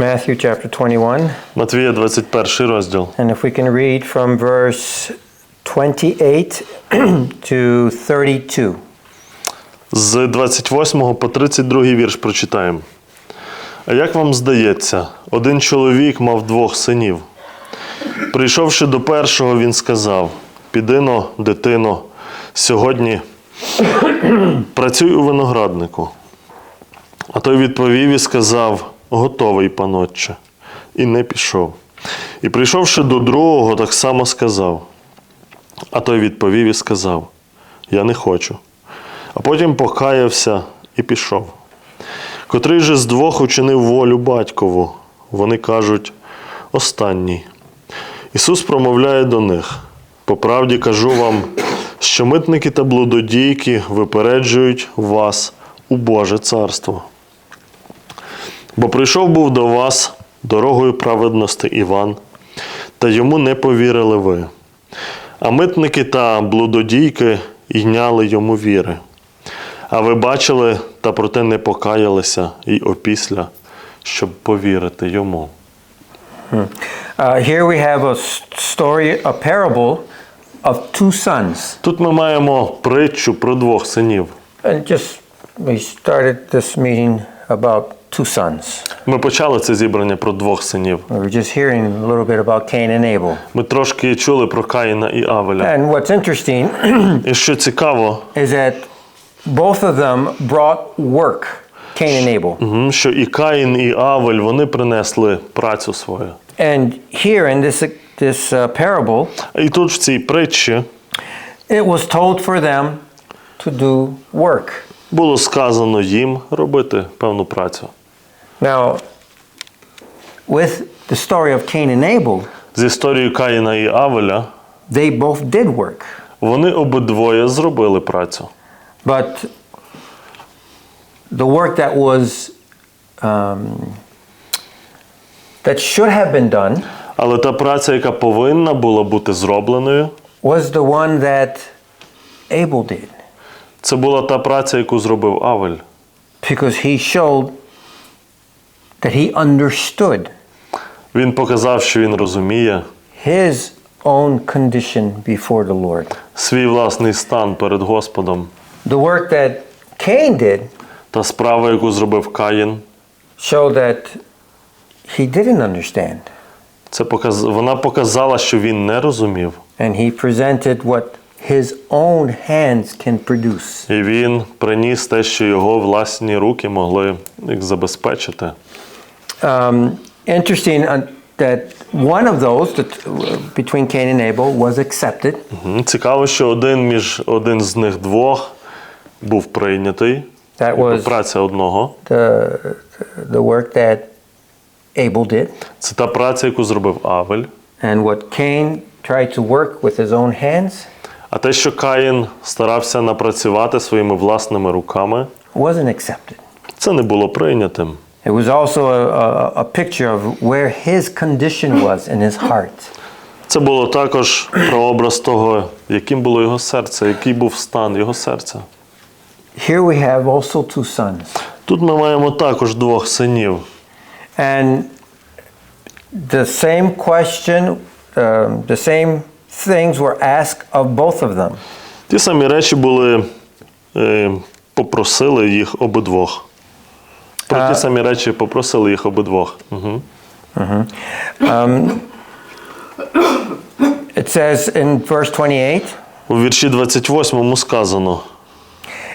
Matthew chapter 21. Матвія 21 розділ. And if we can read from verse 28 to 32. З 28 по 32 вірш прочитаємо. А як вам здається, один чоловік мав двох синів. Прийшовши до першого, він сказав: Підино, дитино, сьогодні працюй у винограднику. А той відповів і сказав: Готовий, панотче, і не пішов. І прийшовши до другого, так само сказав. А той відповів і сказав: Я не хочу. А потім покаявся і пішов. Котрий же з двох учинив волю батькову, вони кажуть останній. Ісус промовляє до них: по правді кажу вам, що митники та блудодійки випереджують вас у Боже царство. Бо прийшов був до вас дорогою праведності Іван, та йому не повірили ви. А митники та блудодійки йняли йому віри. А ви бачили, та проте не покаялися і опісля, щоб повірити йому. Uh, here we have a story, a parable of two sons. Тут ми маємо притчу про двох синів. And just, we started this meeting about two sons. Ми почали це зібрання про двох синів. We were just hearing a little bit about Cain and Abel. Ми трошки чули про Каїна і Авеля. And what's interesting І що цікаво, is that both of them brought work, Cain and Abel. мгм, що і Каїн, і Авель вони принесли працю свою. And here in this, this uh, parable, І тут в цій притчі it was told for them to do work. було сказано їм робити певну працю. Now, with the story of Cain and Abel, З історією Каїна і Авеля they both did work. вони обидвоє зробили працю. But the work that was um, that should have been done Але та праця, яка повинна була бути зробленою, was the one that Abel did це була та праця, яку зробив Авель. because he showed that he understood Він показав, що він розуміє his own condition before the Lord. свій власний стан перед Господом. The work that Cain did Та справа, яку зробив Каїн, showed that he didn't understand. це показ... вона показала, що він не розумів. And he presented what his own hands can produce. І він приніс те, що його власні руки могли як забезпечити. Um, interesting uh, that one of those that, uh, between Cain and Abel was accepted, Мгм. Цікаво, що один між один з них двох був прийнятий. That was- Праця одного. the, the work that Abel did, Це та праця, яку зробив Авель. and what Cain tried to work with his own hands А те, що Каїн старався напрацювати своїми власними руками, wasn't accepted. це не було прийнятим. It was also a, a, a picture of where his condition was in his heart. Це було також прообраз того, яким було його серце, який був стан його серця. Here we have also two sons. Тут ми маємо також двох синів. And the same question, um, the same things were asked of both of them. Ті самі речі були, е, попросили їх обидвох. Про ті самі речі попросили їх обидвох. Угу. It says in verse 28 У вірші 28 сказано: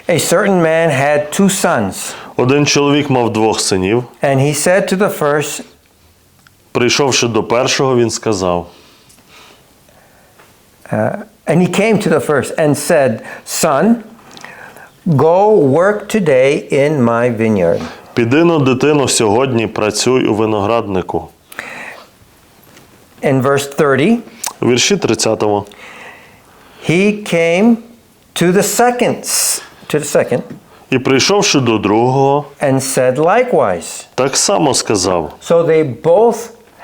A certain man had two sons, один чоловік мав двох синів. and he said to the first, Прийшовши до першого, він сказав: and he came to the first and said, Son, go work today in my vineyard. Піди но, дитино, сьогодні працюй у винограднику. In verse 30, У вірші 30 he came to the second, to the second, І прийшовши до другого, and said likewise. так само сказав. So they both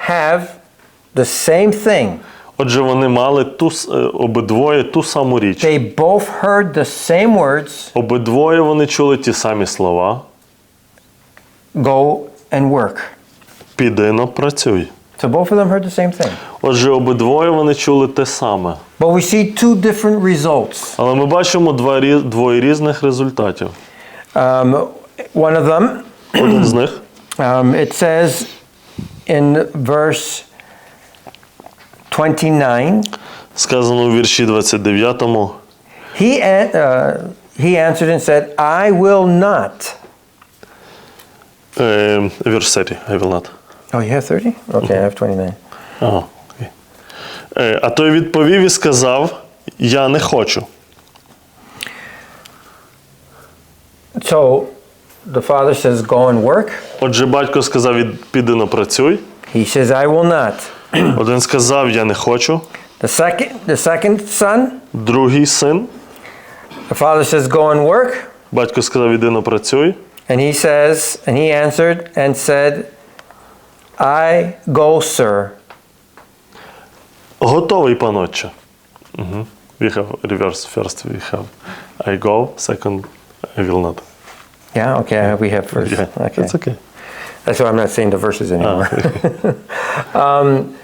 have the same thing. Отже, вони мали ту е, обидвоє ту саму річ. They both heard the same words Обидвоє вони чули ті самі слова. go and work. піди но працюй. So both of them heard the same thing. Отже, обидвоє вони чули те саме. But we see two different results. Але ми бачимо два, рі- двоє різних результатів. Um, one of them, Один з них um, it says in verse 29, сказано у вірші 29. he, an- uh, he answered and said, I will not. Е, вірш серії, I will not. Oh, you have 30? Okay, I have 29. Ага, окей. Е, а той відповів і сказав: Я не хочу. So the father says, Go and work. Отже, батько сказав: «Від- Піди но працюй. He says, I will not. Один сказав: Я не хочу. The second, the second son, Другий син. the father says, Go and work. Батько сказав: Іди но працюй. And he says, and he answered and said, I go, sir. Готовий, панотче. Угу. We have reverse. First we have I go, second I will not. Yeah, okay, we have first. Yeah, Okay. It's okay. That's why I'm not saying the verses anymore. um,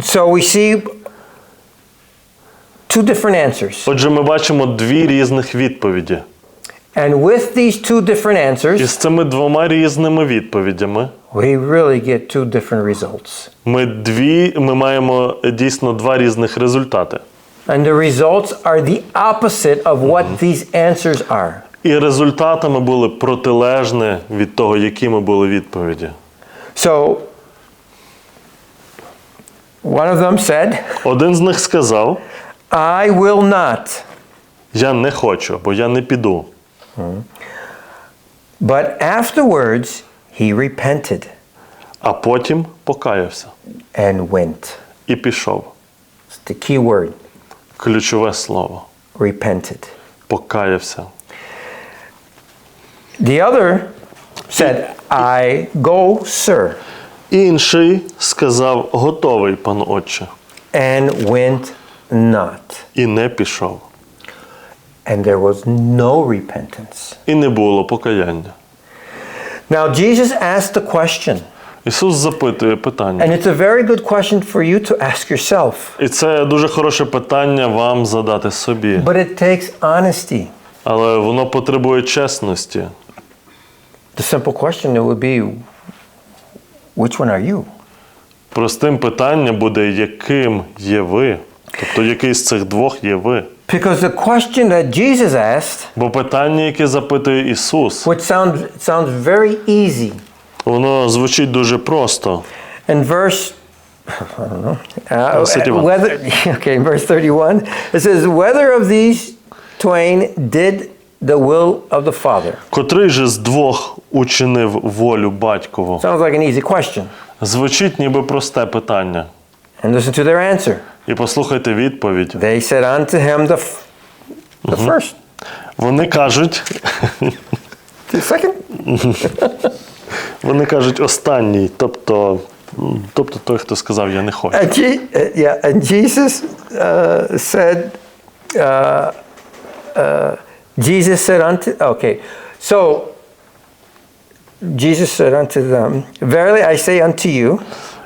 so we see two different answers. Отже, ми бачимо дві різних відповіді. And with these two different І answers, з цими двома різними відповідями we really get two different results. ми дві ми маємо дійсно два різних результати. And the results are the opposite of what these answers are. І результатами були протилежні від того, якими були відповіді. So one of them said, Один з них сказав: I will not. Я не хочу, або я не піду. But afterwards, he repented А потім покаявся and went. і пішов. It's the key word Ключове слово repented. покаявся. The other said, I go, sir, Інший сказав: Готовий, пан отче, and went not. і не пішов. And there was no repentance. І не було покаяння. Now, Jesus asked the question, Ісус запитує питання. and it's a very good question for you to ask yourself, І це дуже хороше питання вам задати собі. but it takes honesty. Але воно потребує чесності. The simple question it would be, which one are you? Простим питання буде, яким є ви? Тобто, який з цих двох є ви? Because the question that Jesus asked, Бо питання, яке запитує Ісус, which sounds, sounds very easy, воно звучить дуже просто. in verse I don't know. Uh, 31. whether okay, in verse 31, it says, "Whether of these twain did the will of the Father." Котрий же з двох учинив волю батькову? Sounds like an easy question. Звучить ніби просте питання. And listen to their answer. І послухайте відповідь. They said unto him the, the first, Вони кажуть, the second, вони кажуть останній, тобто, тобто той, хто сказав, я не хочу. And, uh, yeah, and Jesus uh, said, uh, uh, Jesus said unto, okay, so Jesus said unto them, Verily I say unto you,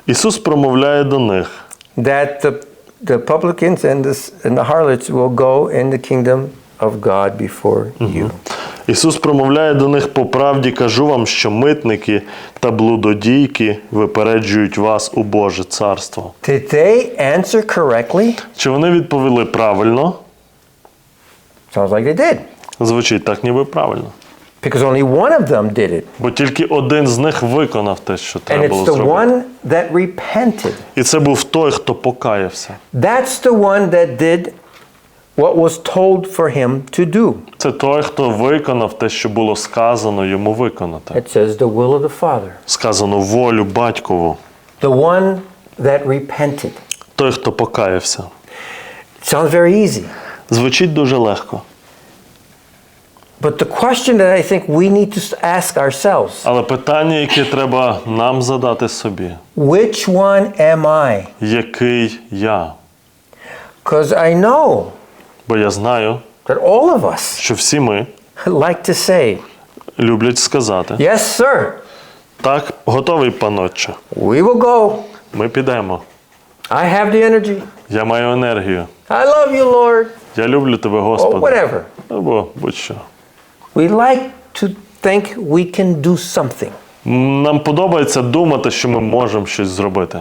Ісус промовляє до них. that the, the publicans and the, and the harlots will go in the kingdom of God before you. Ісус промовляє до них по правді, кажу вам, що митники та блудодійки випереджують вас у Боже царство. Did they answer correctly? Чи вони відповіли правильно? Sounds like they did. Звучить так, ніби правильно. Because only one of them did it. Бо тільки один з них виконав те, що And треба it's було the зробити. one that repented. І це був той, хто покаявся. That's the one that did what was told for him to do. Це той, хто виконав те, що було сказано йому виконати. It says the will of the Father. Сказано волю батькову. The one that repented. Той, хто покаявся. It sounds very easy. Звучить дуже легко. But the question that I think we need to ask ourselves Але питання, яке треба нам задати собі, which one am I? який я? Because I know Бо я знаю, that all of us що всі ми like to say, люблять сказати Yes, sir. Так, готовий, панотче. We will go. Ми підемо. I have the energy. Я маю енергію. I love you, Lord. Я люблю тебе, Or whatever. Або будь-що. We like to think we can do something. Нам подобається думати, що ми можемо щось зробити.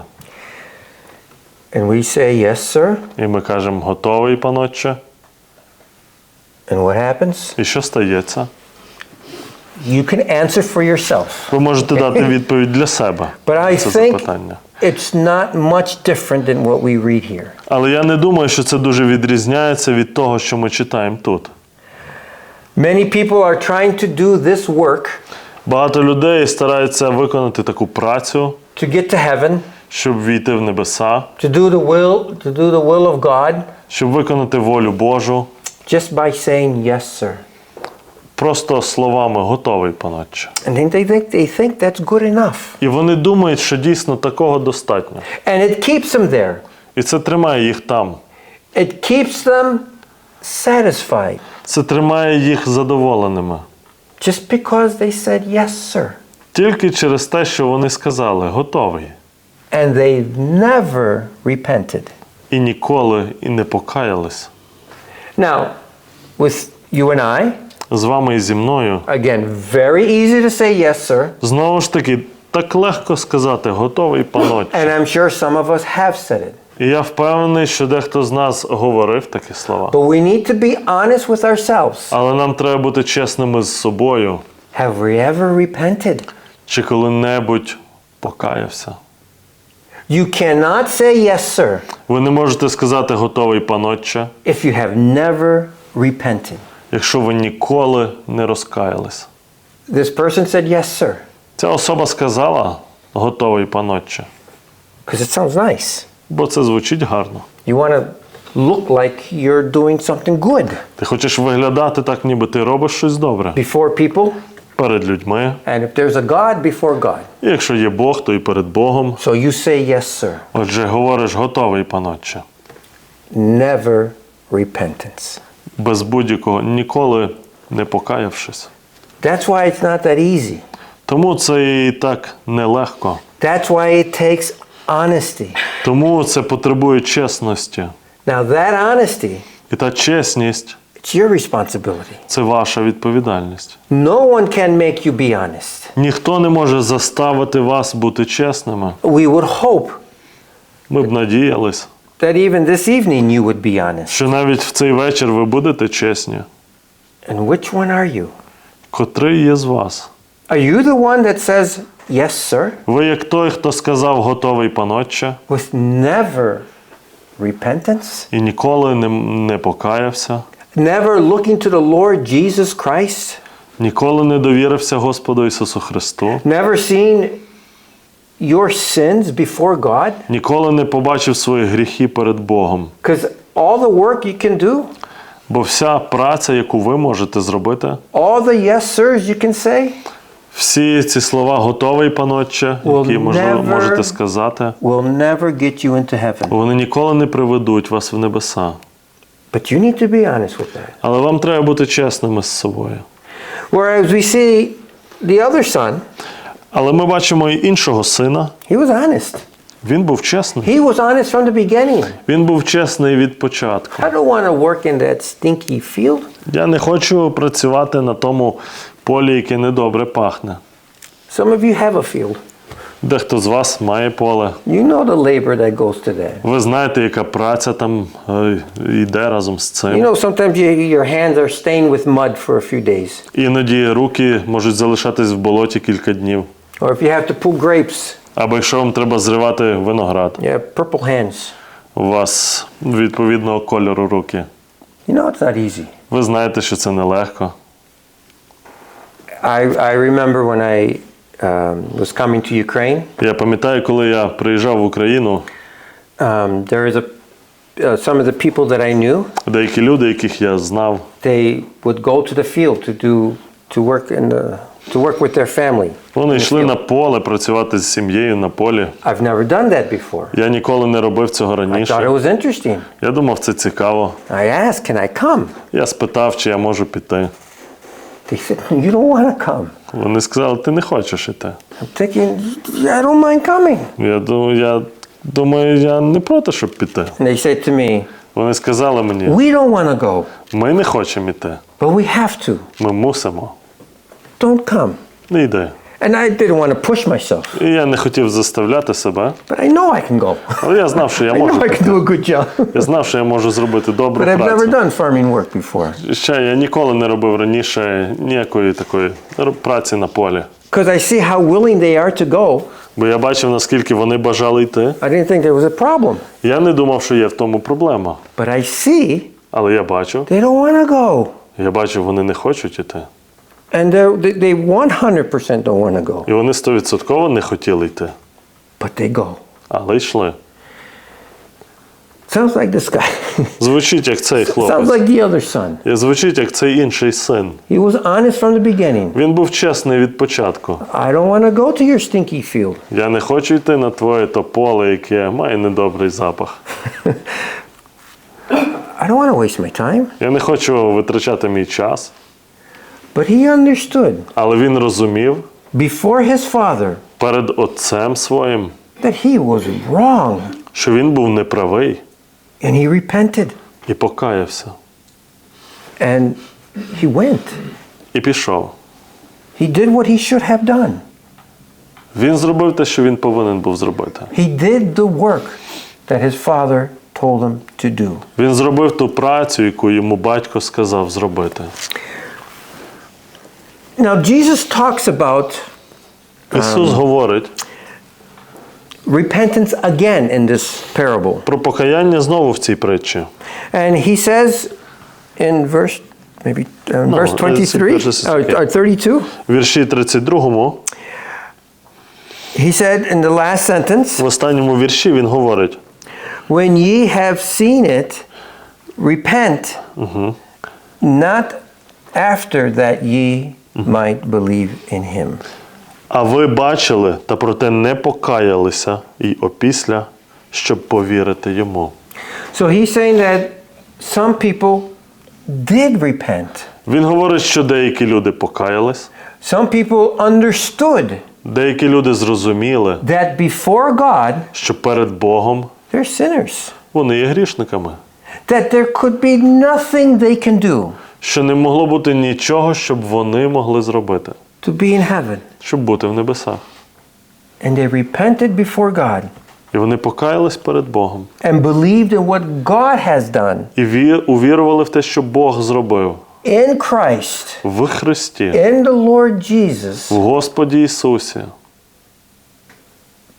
And we say, Yes, sir. І ми кажемо, готовий, панотче. And what happens? І що стається? You can answer for yourself. Ви можете дати відповідь для себе. But I Це think запитання. it's not much different than what we read here. Але я не думаю, що це дуже відрізняється від того, що ми читаємо тут. Many people are trying to do this work Багато людей стараються виконати таку працю, to get to heaven, щоб війти в небеса, to do the will, to do the will of God, щоб виконати волю Божу. just by saying yes, sir. Просто словами готовий, панотче. And then they think they think that's good enough. І вони думають, що дійсно такого достатньо. And it keeps them there. І це тримає їх там. It keeps them satisfied Це тримає їх задоволеними. just because they said yes, sir. Тільки через те, що вони сказали готовий. And they never repented. І ніколи і не покаялись. Now, with you and I, З вами і зі мною. again, very easy to say yes, sir. Знову ж таки, так легко сказати готовий панотче. And I'm sure some of us have said it. І я впевнений, що дехто з нас говорив такі слова. But we need to be honest with ourselves. Але нам треба бути чесними з собою. Have we ever repented? Чи коли-небудь покаявся? You cannot say yes, sir, Ви не можете сказати готовий панотче, if you have never repented. якщо ви ніколи не розкаялись. This person said yes, sir, Ця особа сказала готовий панотче, because it sounds nice. Бо це звучить гарно. You want to look like you're doing something good Ти хочеш виглядати так, ніби ти робиш щось добре before people. перед людьми. And if there's a God, before God. І якщо є Бог, то і перед Богом. So you say yes, sir. Отже, говориш готовий панотче. Never repentance. Без будь-якого ніколи не покаявшись. That's why it's not that easy. Тому це і так нелегко. That's why it takes honesty. Тому це потребує чесності. Now, that honesty, І та чесність it's your responsibility. це ваша відповідальність. No one can make you be honest. Ніхто не може заставити вас бути чесними. We would hope Ми б надіялись, that even this evening you would be honest. що навіть в цей вечір ви будете чесні. And which one are you? Котрий є з вас? Are you the one that says, yes, sir, Ви як той, хто сказав готовий панотче with never repentance? і ніколи не, не покаявся, Never looking to the Lord Jesus Christ? ніколи не довірився Господу Ісусу Христу, Never seen your sins before God? ніколи не побачив свої гріхи перед Богом. Because all the work you can do, Бо вся праця, яку ви можете зробити, all the yes, sirs you can say, всі ці слова готовий панотче, які можливо never- можете сказати, will never get you into heaven. вони ніколи не приведуть вас в небеса. But you need to be honest with that. Але вам треба бути чесними з собою. Whereas we see the other son, Але ми бачимо і іншого сина. he was honest. Він був чесний. He was honest from the beginning. Він був чесний від початку. I don't want to work in that stinky field. Я не хочу працювати на тому полі, яке недобре пахне. Some of you have a field. Дехто з вас має поле. You know the labor that goes to that. Ви знаєте, яка праця там е, йде разом з You know, sometimes you, your hands are stained with mud for a few days. Іноді руки можуть залишатись в болоті кілька днів. Or if you have to pull grapes, Або якщо вам треба зривати виноград, have purple hands. у вас відповідного кольору руки. You know, it's not easy. Ви знаєте, що це нелегко. I, I remember when I um, was coming to Ukraine, Я пам'ятаю, коли я приїжджав в Україну, um, there is a, uh, some of the people that I knew, деякі люди, яких я знав, they would go to the field to do, to work in the, to work with their family. вони йшли на поле працювати з сім'єю на полі. I've never done that before. Я ніколи не робив цього I thought it раніше. was interesting. Я думав, це цікаво. I asked, can I come? Я спитав, чи я можу піти. They said, You don't want to come. Вони сказали, ти не хочеш іти. I'm thinking, I don't mind coming. Я думаю, я думаю, я не проти, щоб піти. And they said to me, Вони сказали мені, We don't want to go, ми не хочемо іти. but we have to. Ми мусимо. Don't come. Не йди. And I didn't want to push myself, І я не хотів заставляти себе, but I know I can go. але я знав, що я I можу. know I can do a good job. Я знав, що я можу зробити добру But I've never працю. done farming work before. Ще я ніколи не робив раніше ніякої такої р- праці на полі. Because I see how willing they are to go. Бо я бачив, наскільки вони бажали йти. I didn't think there was a problem. Я не думав, що є в тому проблема. But I see Але я бачу, they don't want to go. я бачу, вони не хочуть іти. And they they 100% don't want to go. І вони стовідсотково не хотіли йти, But they go. але йшли. Sounds like this guy. Звучить як цей Sounds хлопець. like the other son. І Звучить як цей інший син. He was honest from the beginning. Він був чесний від початку. I don't want to go to your stinky field. Я не хочу йти на твоє то поле, яке має недобрий запах. I don't want to waste my time. Я не хочу витрачати мій час. But he understood Але він розумів before his father перед отцем своїм, that he was wrong що він був неправий and he repented і покаявся. and he went. І пішов. He did what he should have done. Він зробив те, що він повинен був зробити. He did the work that his father told him to do. Він зробив ту працю, яку йому батько сказав зробити. Now, Jesus talks about Ісус говорить repentance again in this parable. про покаяння знову в цій притчі. And he says in verse maybe uh, No, verse it's 23 verses- or, okay. or 32, В вірші 32, he said in the last sentence, в останньому вірші він говорить: When ye have seen it, repent, not after that ye might believe in him. А ви бачили, та проте не покаялися, і опісля, щоб повірити йому. So he's saying that some people did repent. Він говорить, що деякі люди покаялись, Some people understood деякі люди зрозуміли, that before God, що перед Богом they're sinners. вони є грішниками, That there could be nothing they can do що не могло бути нічого, щоб вони могли зробити, to be in heaven. щоб бути в небесах. And they repented before God. І вони покаялись перед Богом. And believed in what God has done. І вір, увірували в те, що Бог зробив. In Christ, в Христі, in the Lord Jesus, в Господі Ісусі,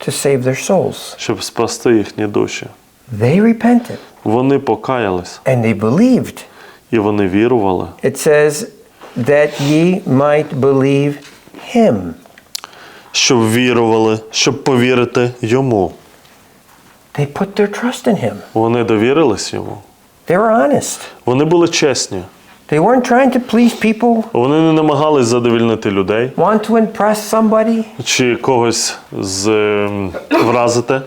to save their souls. щоб спасти їхні душі. They repented. Вони покаялись. And they believed. І вони вірували. It says that ye might believe him. щоб вірували, щоб повірити йому. They put their trust in him. Вони довірились йому. They were honest. Вони були чесні. They weren't trying to please people, Вони не намагались задовільнити людей want to impress somebody, чи когось з, ем, вразити,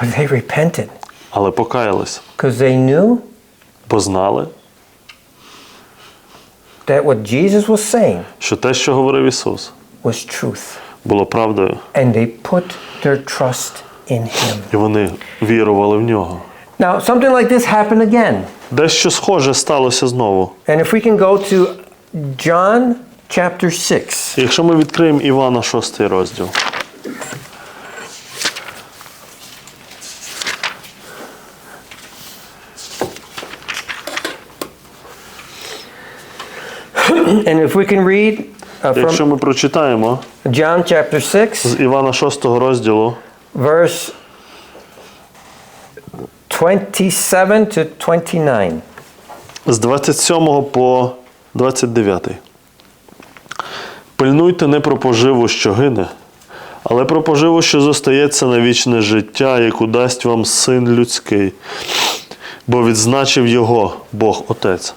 but they repented але покаялись, because they knew бо знали, that what Jesus was saying що те, що говорив Ісус, was truth. було правдою, And they put their trust in him. і вони вірували в нього. Now, something like this happened again. Дещо схоже сталося знову. And if we can go to John chapter 6. Якщо ми відкриємо Івана 6 розділ. And if we can read uh, Якщо from ми прочитаємо John chapter 6, з Івана 6 розділу verse 27 to 29. з 27 по 29. Пильнуйте не про поживу, що гине, але про поживу, що зостається на вічне життя, яку дасть вам син людський, бо відзначив його Бог Отець.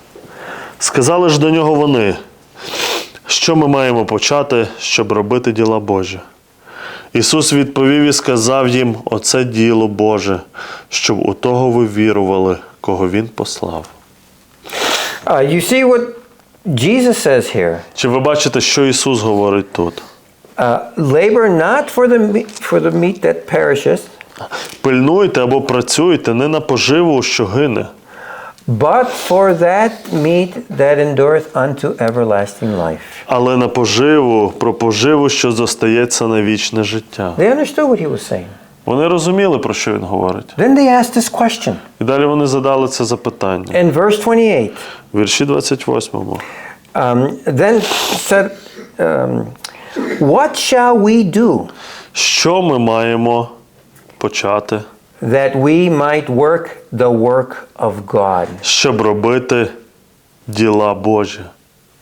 Сказали ж до нього вони, що ми маємо почати, щоб робити діла Божі. Ісус відповів і сказав їм: Оце діло Боже, щоб у того ви вірували, кого Він послав. Uh, you see what Jesus says here, Чи ви бачите, що Ісус говорить тут? uh, labor not for the, me- for the meat that perishes, Пильнуйте або працюйте не на поживу, що гине, but for that meat that endureth unto everlasting life. але на поживу, про поживу, що зостається на вічне життя. They understood what he was saying. Вони розуміли, про що він говорить. Then they asked this question І далі вони задали це запитання. in verse 28. Вірші 28. Um, then said, um, What shall we do Що ми маємо почати, that we might work the work of God? щоб робити діла Божі?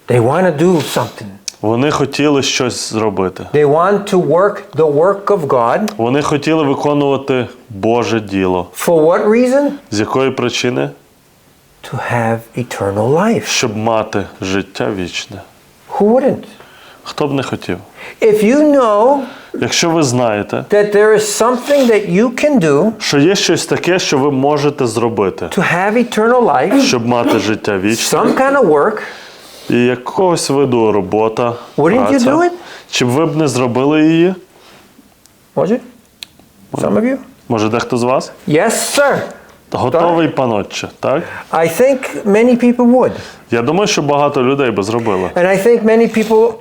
They want to do something. Вони хотіли щось зробити. They want to work the work of God. Вони хотіли виконувати Боже діло. For what reason? З якої причини? To have eternal life. Щоб мати життя вічне. Who wouldn't? Хто б не хотів? If you know Якщо ви знаєте, that there is something that you can do що є щось таке, що ви можете зробити, to have eternal life, щоб мати життя вічне, some kind of work, і якогось виду робота, Wouldn't you do праця, it? чи б ви б не зробили її? it? Some of you? Може, дехто з вас? Yes, sir. Готовий панотче, так? I think many people would. Я думаю, що багато людей би зробили. And I think many people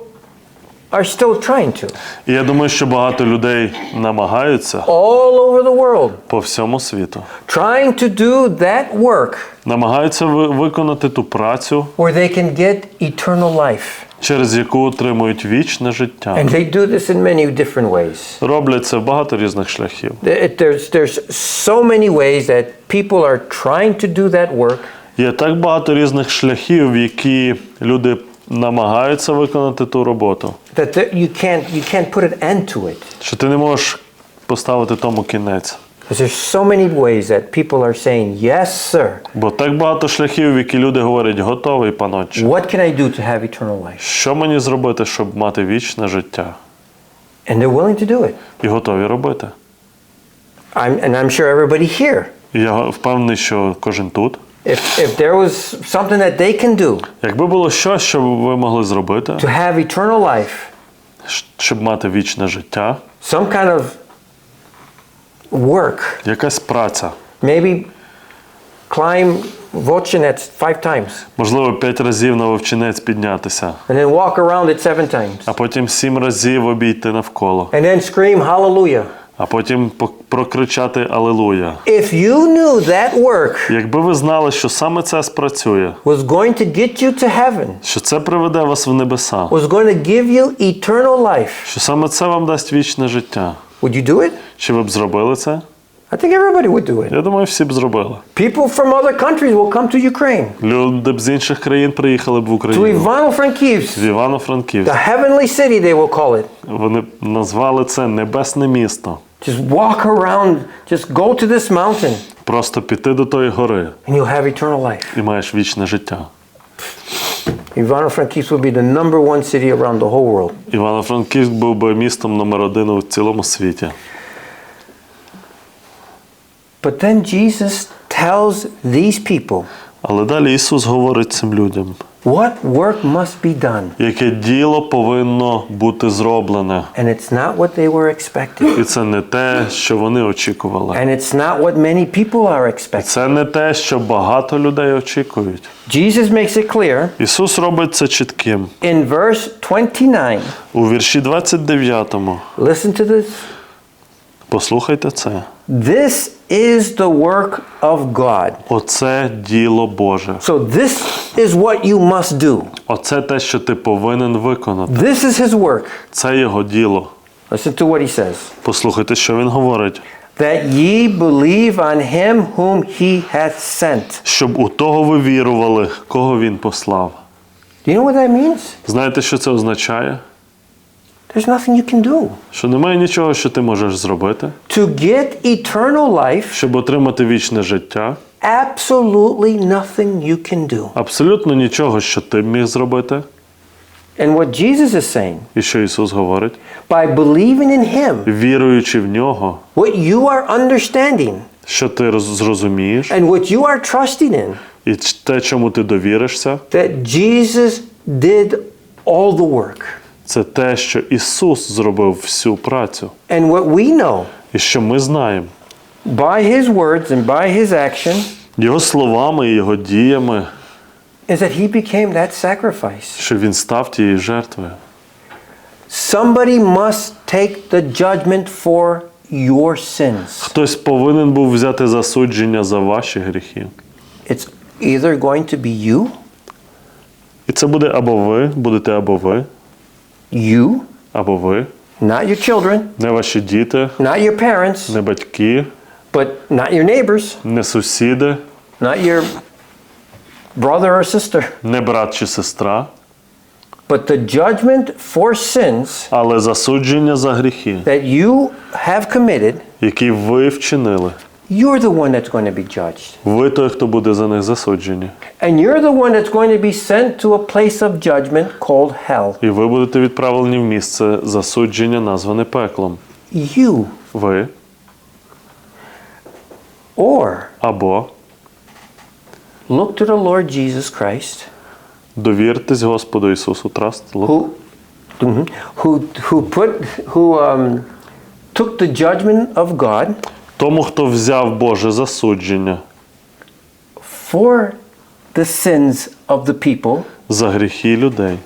are still trying to. І я думаю, що багато людей намагаються All over the world. по всьому світу. Trying to do that work Намагаються виконати ту працю, where they can get eternal life. через яку отримують вічне життя. And they do this in many different ways. Роблять це в багато різних шляхів. There's, there's so many ways that people are trying to do that work Є так багато різних шляхів, які люди намагаються виконати ту роботу, that there, you, can't, you can't put an end to it. що ти не можеш поставити тому кінець. Because there's so many ways that people are saying, yes, sir. Бо так багато шляхів, в які люди говорять, готовий, панотче. What can I do to have eternal life? Що мені зробити, щоб мати вічне життя? And they're willing to do it. І готові робити. I'm, and I'm sure everybody here, І я впевнений, що кожен тут. If, if there was something that they can do Якби було щось, що ви могли зробити, to have eternal life, щ- щоб мати вічне життя, some kind of work, якась праця, maybe climb Vochinets five times можливо, п'ять разів на вовчинець піднятися, and then walk around it seven times а потім сім разів обійти навколо, and then scream hallelujah. А потім прокричати Алелуя. If you knew that work Якби ви знали, що саме це спрацює, was going to get you to heaven, що це приведе вас в небеса, was going to give you eternal life, що саме це вам дасть вічне життя, would you do it? чи ви б зробили це? I think everybody would do it. Я думаю, всі б зробили. People from other countries will come to Ukraine, Люди б з інших країн приїхали б в to Ivano-Frankivsk, В Івано-Франківськ. the heavenly city, they will call it. Вони назвали це небесне місто. Just walk around, just go to this mountain, Просто піти до тої гори and you'll have eternal life. і маєш вічне життя. Ivano-Frankivsk will be the number one city around the whole world. Івано-Франківськ був би містом номер один у цілому світі. But then Jesus tells these people Але далі Ісус говорить цим людям, what work must be done. яке діло повинно бути зроблене. And it's not what they were expecting. І це не те, що вони очікували. And it's not what many people are expecting. Це не те, що багато людей очікують. Jesus makes it clear Ісус робить це чітким. in verse 29. У вірші 29, Listen to this. Послухайте це. This is the work of God. Оце діло Боже. So this is what you must do. Оце те, що ти повинен виконати. This is his work. Це його діло. Listen to what he says. Послухайте, що він говорить. That ye believe on him whom he hath sent. Щоб у того ви вірували, кого він послав. Do you know what that means? Знаєте, що це означає? There's nothing you can do. Що немає нічого, що ти можеш зробити, To get eternal life, щоб отримати вічне життя. absolutely nothing you can do. Абсолютно нічого, що ти міг зробити. And what Jesus is saying, І що Ісус говорить? by believing in him, Віруючи в нього, what you are understanding що ти зрозумієш, and what you are trusting in, і те, чому ти довіришся, that Jesus did all the work. Це те, що Ісус зробив всю працю. And what we know І що ми знаємо by his words and by his action Його словами і Його діями, is that he became that sacrifice. що Він став тією жертвою. Somebody must take the judgment for your sins. Хтось повинен був взяти засудження за ваші гріхи. It's either going to be you, І це буде або ви, будете або ви, you, або ви, not your children, не ваші діти, not your parents, не батьки, but not your neighbors, не сусіди, not your brother or sister. не брат чи сестра, But the judgment for sins але засудження за гріхи, that you have committed, які ви вчинили. you're the one that's going to be judged. Ви той, хто буде за них засуджені. And you're the one that's going to be sent to a place of judgment called hell. І ви будете відправлені в місце засудження, назване пеклом. You Ви or або look to the Lord Jesus Christ довіртесь Господу Ісусу Траст, who Mhm. who who put who um, took the judgment of God Тому, хто взяв Боже засудження for the sins of the people за гріхи людей,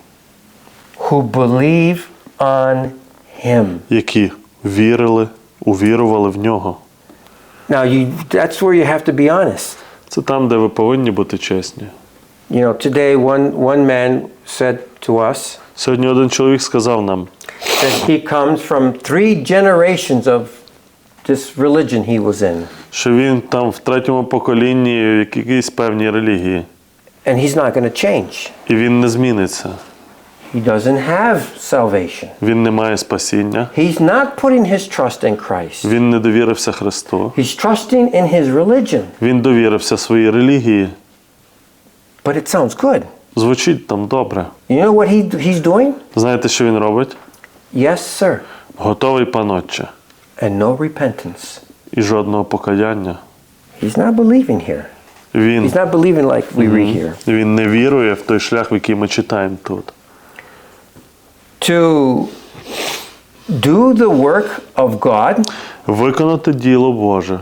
who believe on him. які вірили, увірували в нього. Now you that's where you have to be honest. Це там, де ви повинні бути чесні. You know, today one one man said to us Сьогодні один чоловік сказав нам, that he comes from three generations of this religion he was in. що він там в третьому поколінні в якійсь певній релігії, And he's not going to change. і він не зміниться. He doesn't have salvation. Він не має спасіння, He's not putting his trust in Christ. він не довірився Христу, He's trusting in his religion. він довірився своїй релігії. But it sounds good. Звучить там добре. You know what he, he's doing? Знаєте, що він робить? Yes, sir. Готовий панотче. And no repentance. І жодного покаяння. He's not believing here. Він, He's not believing like we read here. він не вірує в той шлях, в який ми читаємо тут. To do the work of God, Виконати діло Боже.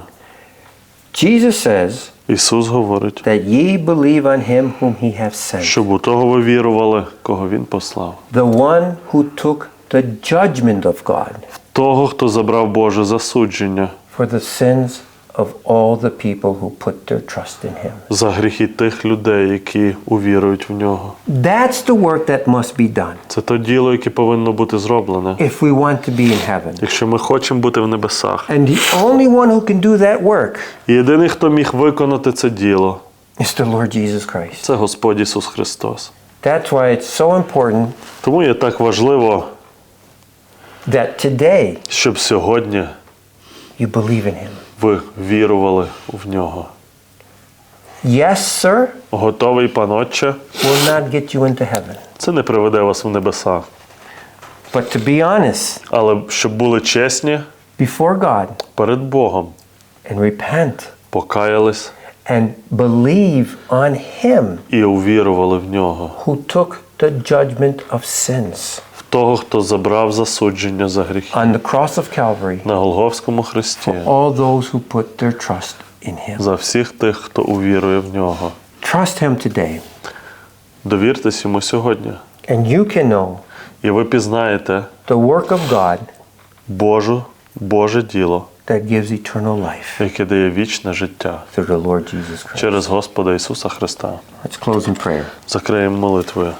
Jesus says Ісус говорить, that ye believe on him whom he hath sent. щоб у того ви вірували, кого Він послав. The one who took the judgment of God Того, хто забрав Боже засудження for the sins of all the people who put their trust in him. за гріхи тих людей, які увірують в нього. That's the work that must be done Це то діло, яке повинно бути зроблене. if we want to be in heaven. Якщо ми хочемо бути в небесах. And the only one who can do that work єдиний, хто міг виконати це діло, is the Lord Jesus Christ. це Господь Ісус Христос. That's why it's so important Тому є так важливо, that today щоб сьогодні you believe in him. ви вірували в нього. Yes, sir, Готовий панотче, will not get you into heaven. це не приведе вас в небеса. But to be honest Але щоб були чесні before God перед Богом, and repent покаялись and believe on him і увірували в нього, who took the judgment of sins того, хто забрав засудження за гріхи on the cross of Calvary на Голговському хресті, all those who put their trust in him. за всіх тих, хто увірує в нього. Trust him today, Довіртесь йому сьогодні, and you can know і ви пізнаєте the work of God Божу, Боже діло, that gives eternal life яке дає вічне життя through the Lord Jesus Christ. через Господа Ісуса Христа. Let's close in prayer. Закриємо молитвою.